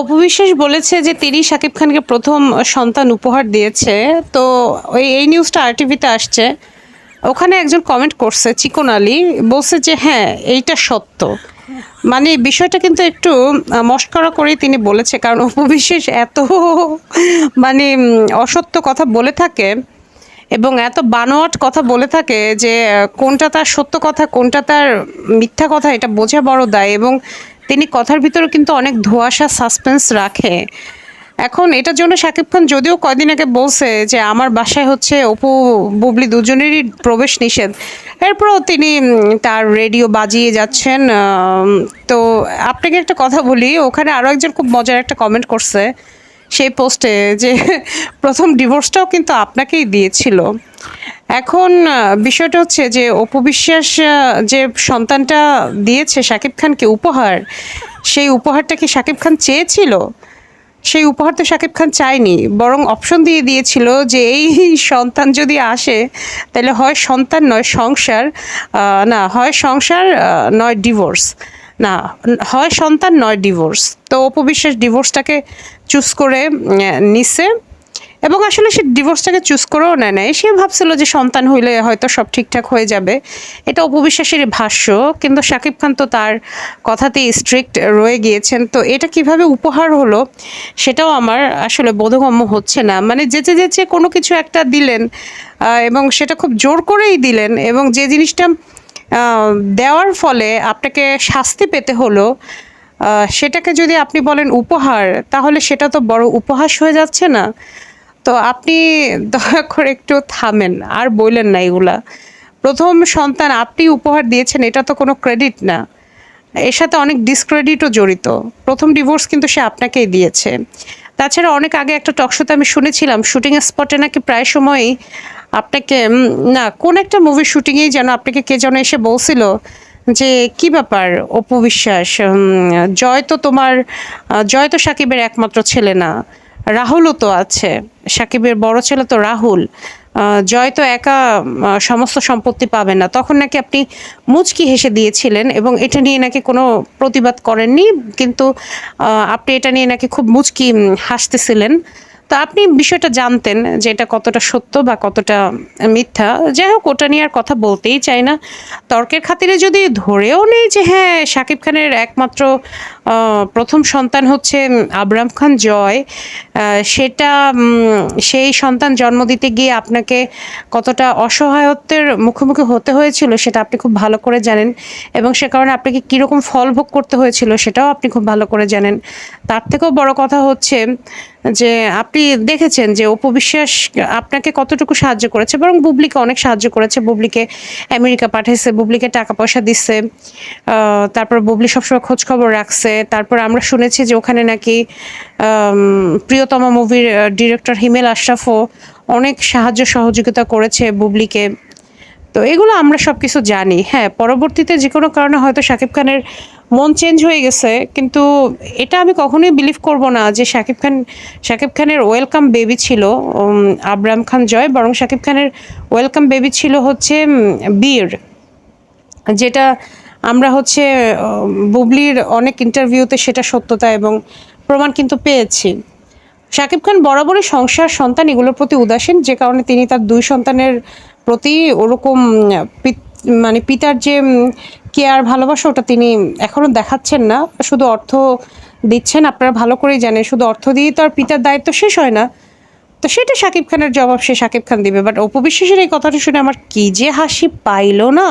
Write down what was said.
অপবিশ্বাস বলেছে যে তিনি শাকিব খানকে প্রথম সন্তান উপহার দিয়েছে। তো ওই, এই নিউজটা আরটিভিতে আসছে। ওখানে একজন কমেন্ট করছে, চিকন আলী, বলছে যে হ্যাঁ এইটা সত্য। মানে বিষয়টা কিন্তু একটু মস্করা করেই তিনি বলেছে। কারণ অপবিশ্বাস এত মানে অসত্য কথা বলে থাকে এবং এত বানোয়াট কথা বলে থাকে যে কোনটা তার সত্য কথা, কোনটা তার মিথ্যা কথা, এটা বোঝা বড় দায় এবং তিনি কথার ভিতরে কিন্তু অনেক ধোয়াশা সাসপেন্স রাখে। এখন এটার জন্য শাকিব খান যদিও কয়দিন আগে বলছে যে, আমার বাসায় হচ্ছে অপু, বুবলি দুজনেরই প্রবেশ নিষেধ। এরপরও তিনি তার রেডিও বাজিয়ে যাচ্ছেন। তো আপনাকে একটা কথা বলি, ওখানে আরও একজন খুব মজার একটা কমেন্ট করছে। সেই পোস্টে যে প্রথম ডিভোর্সটাও কিন্তু আপনাকেই দিয়েছিল। এখন বিষয়টা হচ্ছে যে অপবিশ্বাস যে সন্তানটা দিয়েছে শাকিব খানকে উপহার, সেই উপহারটা কি শাকিব খান চেয়েছিল? সেই উপহার তো শাকিব খান চায়নি, বরং অপশন দিয়ে দিয়েছিল যে এই সন্তান যদি আসে, তাহলে হয় সন্তান নয় সংসার না, হয় সংসার নয় ডিভোর্স না, হয় সন্তান নয় ডিভোর্স তো অপবিশ্বাস ডিভোর্সটাকে চুজ করে নিছে। এবং আসলে সে ডিভোর্সটাকে চুজ করেও নেয় নাই। সে ভাবছিল যে সন্তান হইলে হয়তো সব ঠিকঠাক হয়ে যাবে। এটা অপবিশ্বাসের ভাষ্য, কিন্তু শাকিব খান তো তার কথাতেই স্ট্রিক্ট রয়ে গিয়েছেন। তো এটা কীভাবে উপহার হলো, সেটাও আমার আসলে বোধগম্য হচ্ছে না। মানে যেচে যেচে কোনো কিছু একটা দিলেন এবং সেটা খুব জোর করেই দিলেন, এবং যে জিনিসটা দেওয়ার ফলে আপনাকে শাস্তি পেতে হলো সেটাকে যদি আপনি বলেন উপহার, তাহলে সেটা তো বড় উপহাস হয়ে যাচ্ছে না। তো আপনি দয়া করে একটু থামেন, আর বললেন না এগুলা। প্রথম সন্তান আপনি উপহার দিয়েছেন, এটা তো কোনো ক্রেডিট না। এর সাথে অনেক ডিসক্রেডিটও জড়িত। প্রথম ডিভোর্স কিন্তু সে আপনাকেই দিয়েছে। তাছাড়া অনেক আগে একটা টকশোতে আমি শুনেছিলাম শুটিং স্পটে নাকি প্রায় সময়ই আপনাকে না, কোন একটা মুভির শুটিংয়েই যেন আপনাকে কে যেন এসে বলছিল যে, কি ব্যাপার অপু বিশ্বাস? জয় তো তোমার জয় তো সাকিবের একমাত্র ছেলে না, রাহুলও তো আছে, সাকিবের বড় ছেলে তো রাহুল। জয় তো একা সমস্ত সম্পত্তি পাবে না। তখন নাকি আপনি মুচকি হেসে দিয়েছিলেন এবং এটা নিয়ে নাকি কোনো প্রতিবাদ করেননি, কিন্তু আপনি এটা নিয়ে নাকি খুব মুচকি হাসতেছিলেন। তো আপনি বিষয়টা জানতেন যে এটা কতটা সত্য বা কতটা মিথ্যা। যাই হোক, ওটা নিয়ে আর কথা বলতেই চাই না। তর্কের খাতিরে যদি ধরেও নেই যে হ্যাঁ শাকিব খানের একমাত্র প্রথম সন্তান হচ্ছে আবরাম খান জয়। সেটা সেই সন্তান জন্ম দিতে গিয়ে আপনাকে কতটা অসহায়ত্বের মুখোমুখি হতে হয়েছিল সেটা আপনি খুব ভালো করে জানেন এবং সে কারণে আপনাকে কীরকম ফল ভোগ করতে হয়েছিল সেটাও আপনি খুব ভালো করে জানেন। তার থেকেও বড় কথা হচ্ছে যে, আপনি দেখেছেন যে উপবিশ্বাস আপনাকে কতটুকু সাহায্য করেছে? বরং বুবলিকে অনেক সাহায্য করেছে। বুবলিকে আমেরিকা পাঠিয়েছে বুবলিকে টাকা পয়সা দিচ্ছে তারপর বুবলি সবসময় খোঁজ খবর রাখছে। তারপর আমরা শুনেছি যে ওখানে নাকি প্রিয়তমা মুভির ডিরেক্টর হিমেল আশরাফও অনেক সাহায্য সহযোগিতা করেছে বুবলিকে। তো এগুলো আমরা সব কিছু জানি। হ্যাঁ পরবর্তীতে যে কোনো কারণে হয়তো শাকিব খানের মন চেঞ্জ হয়ে গেছে, কিন্তু এটা আমি কখনোই বিলিভ করব না যে শাকিব খান, শাকিব খানের ওয়েলকাম বেবি ছিল আবরাম খান জয়, বরং শাকিব খানের ওয়েলকাম বেবি ছিল হচ্ছে বীর, যেটা আমরা হচ্ছে বুবলির অনেক ইন্টারভিউতে সেটা সত্যতা এবং প্রমাণ কিন্তু পেয়েছি। শাকিব খান বরাবরই সংসার, সন্তান এগুলোর প্রতি উদাসীন, যে কারণে তিনি তার দুই সন্তানের প্রতি ওরকম মানে পিতার যে কেয়ার ভালোবাসা, ওটা তিনি এখনও দেখাচ্ছেন না। শুধু অর্থ দিচ্ছেন, আপনারা ভালো করেই জানেন, শুধু অর্থ দিয়েই তো আর পিতার দায়িত্ব শেষ হয় না। তো সেটা শাকিব খানের জবাব সে শাকিব খান দিবে। বাট অপবিশ্বাসের এই কথাটা শুনে আমার কি যে হাসি পাইলো না।